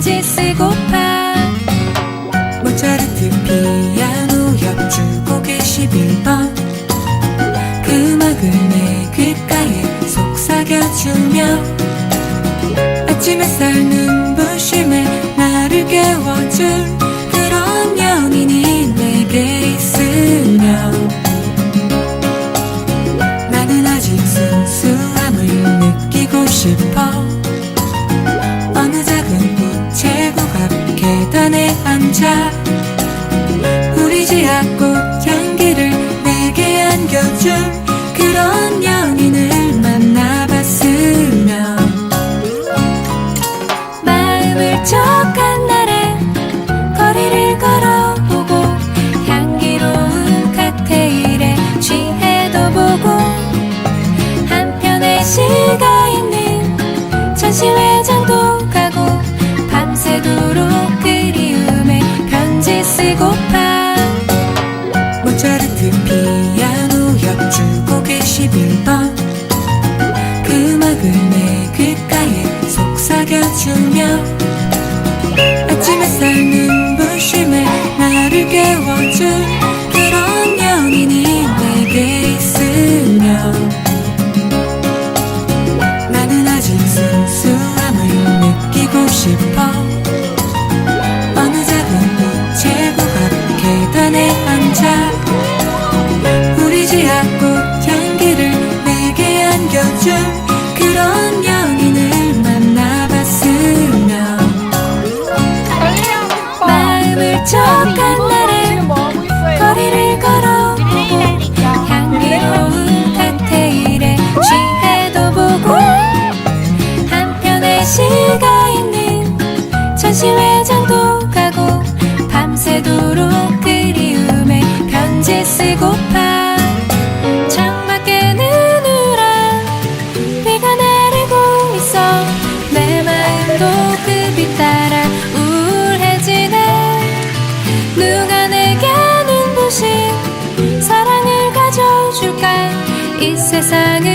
편지 쓰고파. 모차르트 피아노 곡의 11번. 그 음악을 내 귓가에 속삭여주며 아침 햇살 눈부심에 나를 깨워줄 앉아. 우리 지하꽃 향기를 내게 안겨준 그런 연인을 만나봤으면. 마음을 쩍한 날에 거리를 걸어보고 향기로운 칵테일에 취해도 보고 한편의 시가 있는 전시회장 모 꽃 향기를 내게 안겨준 그런 연인을 만나봤으면. 마음을 쩍한 날에 거리를 걸어보고 향기로운 칵테일에 취해도 보고 한편의 시가 있는 전시회장도 가고 밤새도록 그리움에 편지 쓰고파 下げ